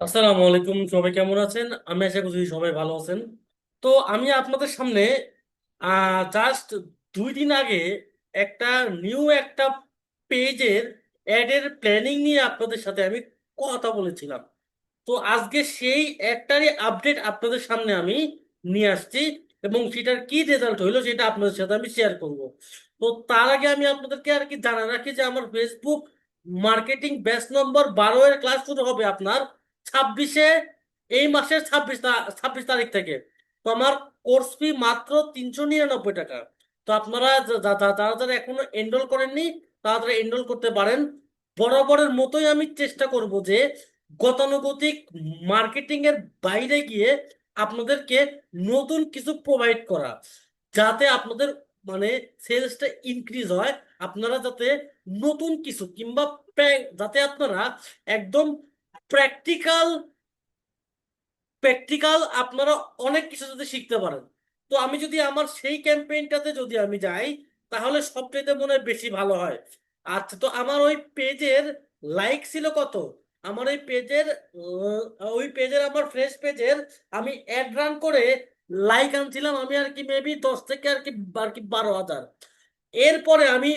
আসসালামু আলাইকুম সবাই কেমন আছেন? আমি আশা করছি সবাই ভালো আছেন। তো আমি আপনাদের সামনে জাস্ট দুই দিন আগে একটা নিউ একটা পেজের অ্যাডের প্ল্যানিং নিয়ে আপনাদের সাথে আমি কথা বলেছিলাম। তো আজকে সেই একটারই আপডেট আপনাদের সামনে আমি নিয়ে আসছি এবং সেটার কি রেজাল্ট হইল সেটা আপনাদের সাথে আমি শেয়ার করব। তো তার আগে আমি আপনাদেরকে আর কি জানা রাখি যে আমার ফেসবুক মার্কেটিং ব্যাচ নম্বর বারো এর ক্লাস শুরু হবে আপনার। ছাব্বিশে, এই মাসের ছাব্বিশ ছাব্বিশ তারিখ থেকে। তো আমার কোর্স ফি মাত্র তিনশো নিরানব্বই টাকা। তো আপনারা যারা যারা এখনও এনরোল করেননি, তারা তারা এনরোল করতে পারেন, বরাবরের মতোই আমি চেষ্টা করব যে গতানুগতিক মার্কেটিং এর বাইরে গিয়ে আপনাদেরকে নতুন কিছু প্রোভাইড করা, যাতে আপনাদের মানে সেলসটা ইনক্রিজ হয়। আপনারা যাতে নতুন কিছু কিংবা যাতে আপনারা একদম প্র্যাকটিক্যাল প্র্যাকটিক্যাল আপনারা অনেক কিছু যদি শিখতে পারেন। তো আমি যদি আমার সেই ক্যাম্পেইনটাতে যদি আমি যাই, তাহলে সবচাইতে মনে হয় বেশি ভালো হয়। আচ্ছা তো আমার ওই পেজের লাইক ছিল কত? আমার ওই পেজের ওই পেজের আমার ফ্রেশ পেজের আমি অ্যাড রান করে লাইক আনছিলাম আমি আর কি মেবি দশ থেকে আর কি আর কি বারো হাজার। এরপরে আমি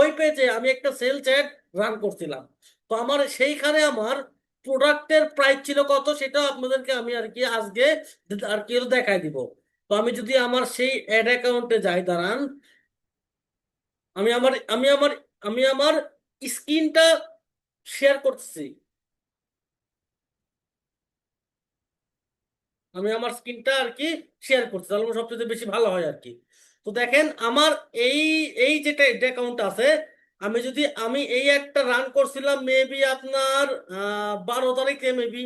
ওই পেজে আমি একটা সেল অ্যাড রান করছিলাম। তো আমার সেইখানে আমার প্রোডাক্টের প্রাইস ছিল কত সেটাও আপনাদেরকে আমি আর কি আজকে আর কি দেখাই দিব। তো আমি যদি আমার সেই অ্যাড অ্যাকাউন্টে যাই, দাঁড়ান। আমি আমার আমি আমার আমি আমার স্ক্রিনটা শেয়ার করছি আমি আমার স্ক্রিনটা আর কি শেয়ার করছি তাহলে সবচেয়ে বেশি ভালো হয় আর কি। তো দেখেন, আমার এই এই যেটা অ্যাকাউন্ট আছে আমি যদি, আমি এই একটা রান করছিলাম মেবি আপনার বারো তারিখে মেবি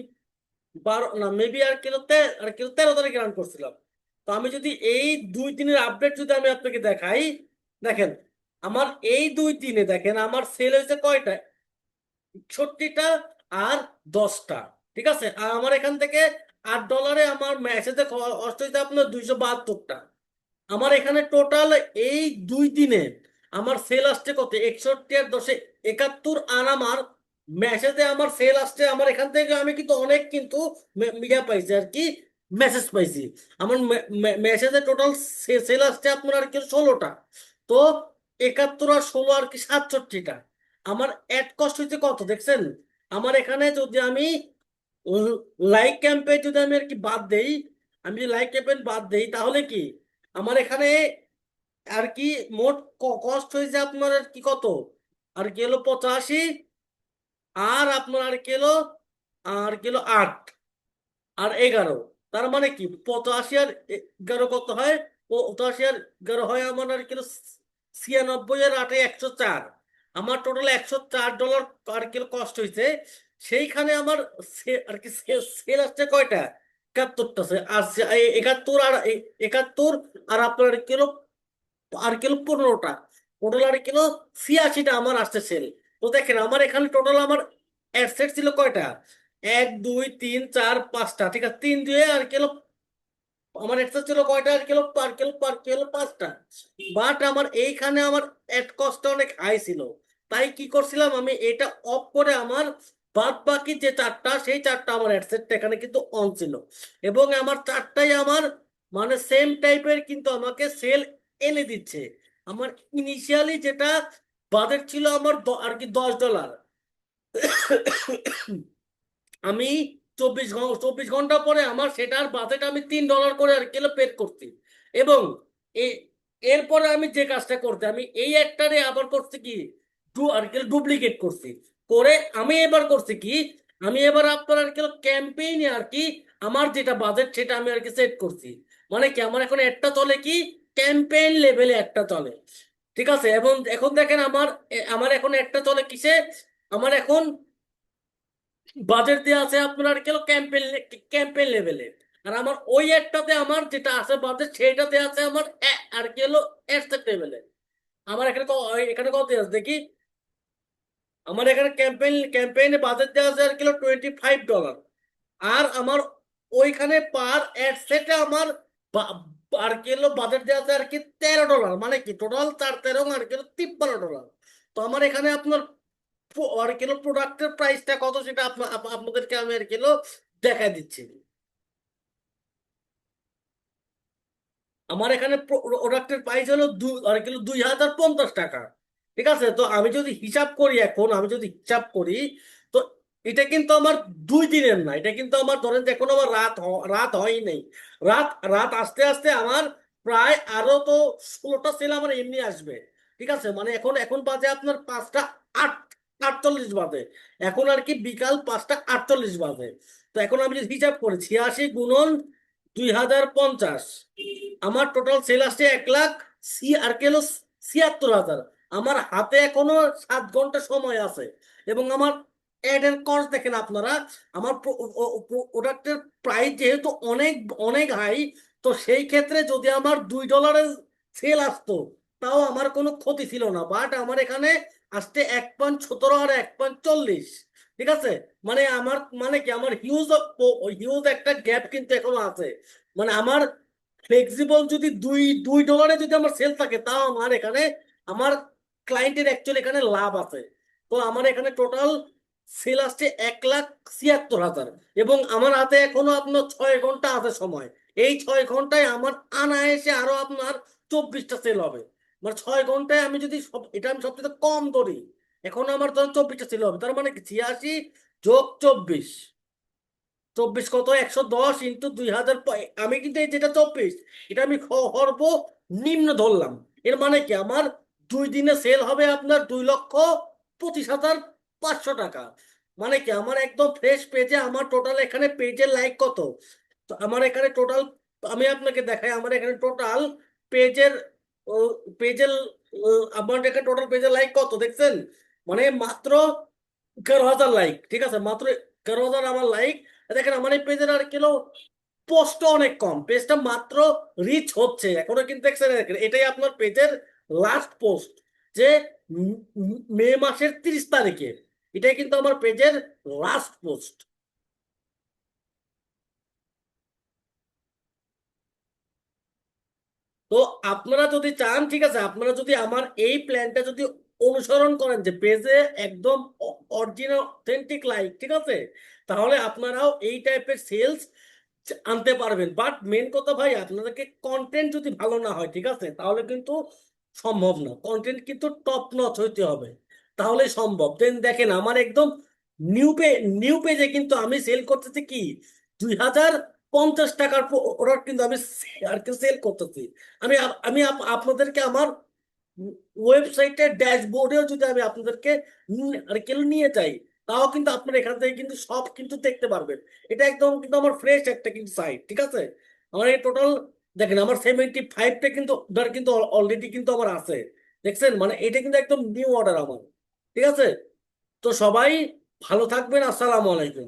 বারো, না মেবি আর কিলো আর কিলো তেরো তারিখে রান করছিলাম। তো আমি যদি এই দুই দিনের আপডেট যদি আমি আপনাকে দেখাই, দেখেন, আমার এই দুই দিনে দেখেন, আমার সেল হয়েছে কয়টা? একষট্টিটা আর দশটা, ঠিক আছে? আর আমার এখান থেকে আট ডলারে আমার মেসেজে কষ্ট হয়েছে আপনার দুইশো বাহাত্তরটা। আমার এখানে টোটাল এই দুই দিনে আমার সেল আসছে কত? একষট্টি আর দশে একাত্তর আর আমার মেসেজে আমার সেল আসছে, আমার এখান থেকে আমি কিন্তু অনেক কিন্তু মিডিয়া পাইছি আর কি মেসেজ পাইছি। আমার মেসেজে টোটাল সেল আসছে আপনার আর কি ষোলোটা। তো একাত্তর আর ষোলো আর কি সাতষট্টিটা। আমার অ্যাড কস্ট হচ্ছে কত? দেখছেন? আমার এখানে যদি আমি লাইক ক্যাম্পে যদি আমি আর কি বাদ দেই, আমি যদি লাইক ক্যাম্পেইন বাদ দেই, তাহলে কি? আমার এখানে আর কি মোট কস্ট হয়েছে আপনার আর কি কত? আর কি হলো পঁচাশি, আর আপনার আর কি হলো আর কি হলো আট, আর এগারো। তার মানে কি? পঁচাশি আর এগারো কত হয়? পঁচাশি আর এগারো হয় আমার আর কি ছিয়ানব্বই আর আটে একশো চার। আমার টোটাল একশো চার ডলার আর কি কস্ট হয়েছে। সেইখানে আমার আর কি সেল আসছে কয়টা? একাত্তরটা সে- আর একাত্তর আর একাত্তর আর আপনার আর কিলো আর কিলো পনেরোটা। টোটাল আর কিলো ছিয়াশিটা আমার আসছে সেল তো দেখেন আমার এখানে টোটাল আমার অ্যাডসেট ছিল কয়টা? এক, দুই, তিন, চার, পাঁচটা, ঠিক আছে? তিন, দুয়ে আর কিলো আমার অ্যাডসেট ছিল কয়টা? আর kilo per kilo per kilo পাঁচটা। বাট আমার এইখানে আমার অ্যাড কস্টটা অনেক হাই ছিল। তাই কি করছিলাম আমি? এটা অফ করে আমার বাদ বাকি যে চারটা, সেই চারটা আমার অ্যাডসেটটা এখানে কিন্তু অন ছিল। এবং আমার চারটাই আমার মানে সেম টাইপের কিন্তু আমাকে সেল এনে দিচ্ছে। আমার ইনিশিয়ালি যেটা বাজেট ছিল আমার আর কি দশ ডলার আমি চব্বিশ চব্বিশ ঘণ্টা পরে আমার সেটার বাজেট আমি তিন ডলার করে আর কিলো পেড করছি। এবং এরপরে আমি যে কাজটা করতে, আমি এই একটারে আবার করছি কি আর কি ডুপ্লিকেট করছি। করে আমি এবার করছি কি, আমি এবার আপনার আর কি ক্যাম্পেইনে আর কি আমার যেটা বাজেট সেটা আমি আর কি সেট করছি। মানে কি, আমার এখন একটা চলে কি ক্যাম্পেইন লেভেলে একটা চলে ঠিক আছে? এবং এখন দেখেন আমার আমার এখন একটা চলে কিসে? আমার এখন বাজেট দেওয়া আছে আপনার কেন ক্যাম্পেইন ক্যাম্পেইন লেভেলে আর আমার ওই একটাতে আমার যেটা আছে বাজেট সেইটাতে আছে আমার আর কি হলো অ্যাডসেট লেভেলে আমার এখানে এখানে কত আছে দেখি? আমার এখানে ক্যাম্পেইন ক্যাম্পেইনে বাজেট দেওয়া আছে আর কিলো টোয়েন্টি ফাইভ ডলার আর আমার ওইখানে পার অ্যাডসেটে আমার আর হলো বাজেট দেওয়া আছে আর কি তেরো ডলার। মানে কি? টোটাল চার তেরো আর হলো তিপ্পান্ন ডলার। তো আমার এখানে আপনার আর কিলো প্রোডাক্টের প্রাইসটা কত সেটা আপনাদেরকে আমি আর কিলো দেখা দিচ্ছি। আমার এখানে প্রোডাক্টের প্রাইস হলো দুই আর কিলো দুই হাজার পঞ্চাশ টাকা। ঠিক আছে? তো আমি যদি হিসাব করি এখন, আমি যদি হিসাব করি এটা কিন্তু আমার দুই দিনের না, এটা কিন্তু আমার ধরেন যে এখন আমার রাত রাত হয়ই নেই। রাত রাত আস্তে আস্তে আমার প্রায় আরও তো ষোলোটা সেল আমার এমনি আসবে। ঠিক আছে? মানে এখন এখন বাজে আপনার পাঁচটা আট, আটচল্লিশ বাজে। এখন আর কি বিকাল পাঁচটা আটচল্লিশ বাজে। তো এখন আমি হিসাব করি, ছিয়াশি গুণন দুই হাজার পঞ্চাশ, আমার টোটাল সেল আসছে এক লাখ সি আর কেলো ছিয়াত্তর হাজার। আমার হাতে এখনও সাত ঘণ্টা সময় আছে এবং আমার এর কস্ট দেখেন আপনারা, আমার প্রোডাক্টের প্রাইস যেহেতু অনেক অনেক হাই তো সেই ক্ষেত্রে যদি আমার দুই ডলারের সেল আসতো, তাও আমার কোনো ক্ষতি ছিল না। বাট আমার এখানে আসতে এক পয়েন্ট সতেরো আর এক পয়েন্ট চল্লিশ, ঠিক আছে? মানে আমার মানে কি, আমার হিউজ হিউজ একটা গ্যাপ কিন্তু এখনও আছে। মানে আমার ফ্লেক্সিবল যদি দুই দুই ডলারে যদি আমার সেল থাকে, তাও আমার এখানে, আমার ক্লায়েন্টের অ্যাকচুয়ালি এখানে লাভ আছে। তো আমার এখানে টোটাল সেল আসছে এক লাখ ছিয়াত্তর হাজার। এবং আমার হাতে এখনও আপনার ছয় ঘণ্টা আছে সময়। এই ছয় ঘন্টায় আমার আনায়াসে আরও আপনার চব্বিশটা সেল হবে। মানে ছয় ঘন্টায় আমি যদি সব, এটা আমি সবচেয়ে কম ধরি, এখন আমার ধরেন চব্বিশটা সেল হবে। তার মানে ছিয়াশি যোগ চব্বিশ। চব্বিশ কত? একশো দশ ইন্টু দুই হাজার আমি কিন্তু এই যেটা চব্বিশ, এটা আমি সর্ব নিম্ন ধরলাম। এর মানে কি? আমার দুই দিনে সেল হবে আপনার দুই লক্ষ পঁচিশ হাজার পাঁচশো টাকা। মানে কি? আমার একদম ফ্রেশ পেজে আমার টোটাল এখানে পেজের লাইক কত? তো আমার এখানে টোটাল আমি আপনাকে দেখাই, আমার এখানে টোটাল পেজের পেজের আমার এখানে টোটাল পেজের লাইক কত? দেখছেন? মানে মাত্র এগারো হাজার লাইক ঠিক আছে? মাত্র এগারো হাজার আমার লাইক দেখেন, আমার এই পেজের আর কিলো পোস্ট অনেক কম। পেজটা মাত্র রিচ হচ্ছে। এখনও কিন্তু দেখছেন এটাই আপনার পেজের লাস্ট পোস্ট যে মে মাসের তিরিশ তারিখে। এটাই কিন্তু আমার পেজের লাস্ট পোস্ট তো আপনারা যদি চান, ঠিক আছে, আপনারা যদি আমার এই প্ল্যানটা যদি অনুসরণ করেন যে পেজে একদম অরিজিনাল অথেন্টিক লাইক ঠিক আছে, তাহলে আপনারাও এই টাইপের সেলস আনতে পারবেন। বাট মেন কথা ভাই, আপনাদেরকে কন্টেন্ট যদি ভালো না হয়, ঠিক আছে, তাহলে কিন্তু সম্ভব না। কন্টেন্ট কিন্তু টপ নচ হইতে হবে। তাহলে সম্ভব। দেন দেখেন আমার একদম নিউ পে নিউ পেজে কিন্তু আমি সেল করতেছি কি? দুই হাজার পঞ্চাশ টাকার প্রোডাক্ট কিন্তু আমি আর কি সেল করতেছি। আমি আমি আপ- আপনাদেরকে আমার ওয়েবসাইটের ড্যাশবোর্ডেও যদি আমি আপনাদেরকে আর কি নিয়ে যাই, তাও কিন্তু আপনারা এখান থেকে কিন্তু সব কিন্তু দেখতে পারবেন। এটা একদম কিন্তু আমার ফ্রেশ একটা কিন্তু সাইট ঠিক আছে? আমার এই টোটাল দেখেন আমার সেভেন্টি ফাইভটা কিন্তু কিন্তু অলরেডি কিন্তু আমার আছে। দেখছেন? মানে এটা কিন্তু একদম নিউ অর্ডার আমার। ঠিক আছে? তো সবাই ভালো থাকবেন আসসালামু আলাইকুম।